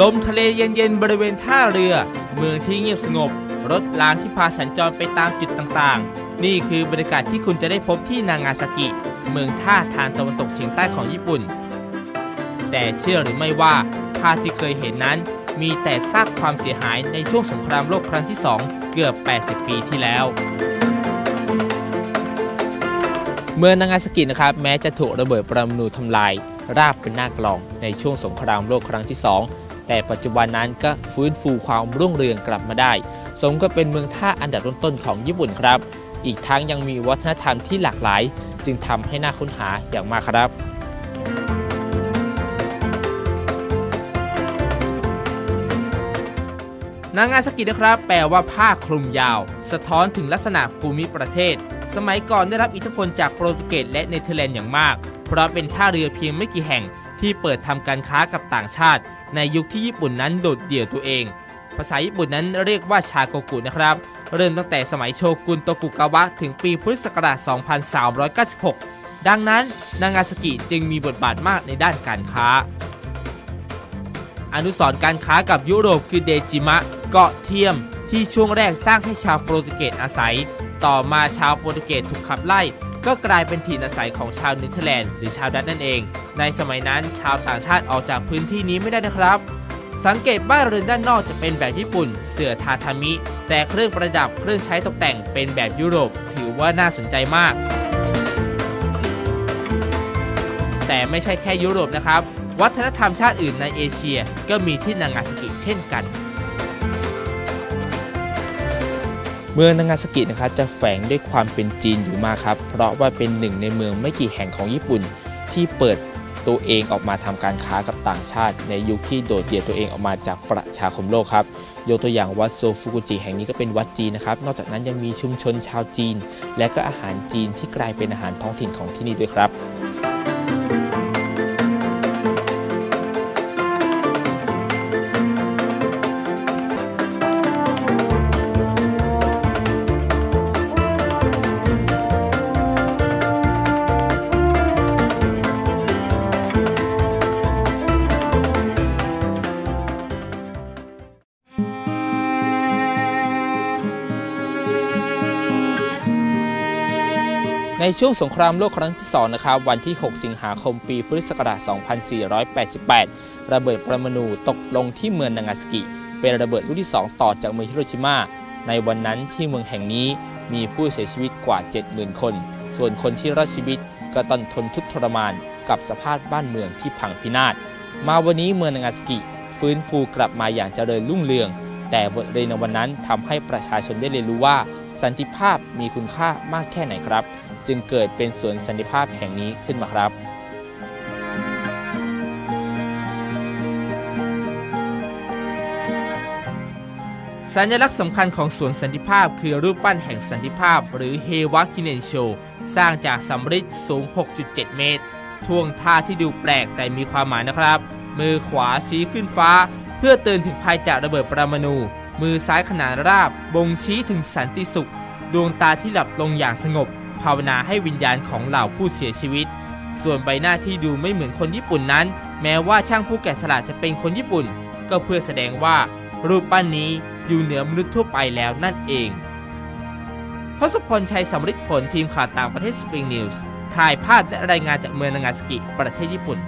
ลมทะเลเย็นๆบริเวณท่าเรือ เมืองที่เงียบสงบ รถรางที่พาสัญจรไปตามจุดต่างๆ นี่คือบรรยากาศที่คุณจะได้พบที่นางาซากิ เมืองท่าทางตะวันตกเฉียงใต้ของญี่ปุ่น แต่เชื่อหรือไม่ว่าภาพที่เคยเห็นนั้น มีแต่ซากความเสียหายในช่วงสงครามโลกครั้งที่ 2 เกือบ 80 ปีที่แล้ว เมืองนางาซากินะครับแม้จะถูกระเบิดปรมาณูทำลาย ราบเป็นหน้ากลองในช่วงสงครามโลกครั้งที่ 2 แต่ปัจจุบันนั้นก็ฟื้นฟูความรุ่งเรืองกลับมาได้ สมก็เป็นเมืองท่าอันดับต้นๆของญี่ปุ่นครับ อีกทั้งยังมีวัฒนธรรมที่หลากหลาย จึงทำให้น่าค้นหาอย่างมากครับนางาซากินะครับ แปลว่าผ้าคลุมยาว สะท้อนถึงลักษณะภูมิประเทศ สมัยก่อนได้รับอิทธิพลจากโปรตุเกสและเนเธอร์แลนด์อย่างมาก เพราะเป็นท่าเรือเพียงไม่กี่แห่ง ที่เปิดทำการค้ากับต่างชาติ ในยุคที่ญี่ปุ่นนั้นโดดเดี่ยวตัวเอง ภาษาญี่ปุ่นนั้นเรียกว่าชาโกกุนะครับ เริ่มตั้งแต่สมัยโชกุนโตกุกาวะ ถึงปีพุทธศักราช 2396 ดังนั้นนางาซากิจึงมีบทบาทมากในด้านการค้า อนุสร์การค้ากับยุโรปคือเดจิมะ เกาะเทียม ที่ช่วงแรกสร้างให้ชาวโปรตุเกสอาศัย ต่อมาชาวโปรตุเกสถูกขับไล่ ก็กลายเป็นถิ่นอาศัยของชาวเนเธอร์แลนด์หรือชาวดัตช์นั่นเอง ในสมัยนั้นชาวต่างชาติออกจากพื้นที่นี้ไม่ได้นะครับ สังเกตบ้านเรือนด้านนอกจะเป็นแบบญี่ปุ่น เสื่อทาทามิ แต่เครื่องประดับเครื่องใช้ตกแต่งเป็นแบบยุโรป ถือว่าน่าสนใจมาก แต่ไม่ใช่แค่ยุโรปนะครับ วัฒนธรรมชาติอื่นในเอเชียก็มีที่นางาซากิเช่นกัน เมืองนางาซากินะครับจะแฝงด้วยความเป็นจีนอยู่มากครับ เพราะว่าเป็นหนึ่งในเมืองไม่กี่แห่งของญี่ปุ่น ที่เปิดตัวเองออกมาทำการค้ากับต่างชาติ ในยุคที่โดดเดี่ยวตัวเองออกมาจากประชาคมโลกครับยกตัวอย่างวัดโซฟุกุจิแห่งนี้ก็เป็นวัดจีนนะครับ นอกจากนั้นยังมีชุมชนชาวจีน และก็อาหารจีนที่กลายเป็นอาหารท้องถิ่นของที่นี่ด้วยครับ ในช่วงสงครามโลกครั้งที่2นะครับวันที่ 6 สิงหาคมปีพุทธศักราช 2488 ระเบิดปรมาณูตกลงที่เมืองนางาซากิ เป็นระเบิดลูกที่ 2 ต่อจากเมืองฮิโรชิมาในวันนั้นที่เมืองแห่งนี้มีผู้เสียชีวิตกว่า 70,000 คน ส่วนคนที่รอดชีวิตก็ต้องทนทุกข์ทรมานกับสภาพบ้านเมืองที่พังพินาศ มาวันนี้เมืองนางาซากิ ฟื้นฟูกลับมาอย่างเจริญรุ่งเรือง แต่บทเรียนในวันนั้นทำให้ประชาชนได้เรียนรู้ว่า สันติภาพมีคุณค่ามากแค่ไหนครับ จึงเกิดเป็นสวนสันติภาพแห่งนี้ขึ้นมาครับสัญลักษณ์สำคัญของสวนสันติภาพคือรูปปั้นแห่งสันติภาพ หรือเฮวะคิเนนโช สร้างจากสำริดสูง 6.7 เมตร ท่วงท่าที่ดูแปลกแต่มีความหมายนะครับ มือขวาชี้ขึ้นฟ้า เพื่อเตือนถึงภัยจากระเบิดปรมาณู มือซ้ายขนานราบ บ่งชี้ถึงสันติสุข ดวงตาที่หลับลงอย่างสงบ ภาวนาให้วิญญาณของเหล่าผู้เสียชีวิต ส่วนใบหน้าที่ดูไม่เหมือนคนญี่ปุ่นนั้น แม้ว่าช่างผู้แกะสลักจะเป็นคนญี่ปุ่น ก็เพื่อแสดงว่า รูปปั้นนี้อยู่เหนือมนุษย์ทั่วไปแล้วนั่นเองทศพลชัยสำริดผลทีมข่าวต่างประเทศสปริงนิวส์ถ่ายภาพและรายงานจากเมืองนางาซากิประเทศญี่ปุ่น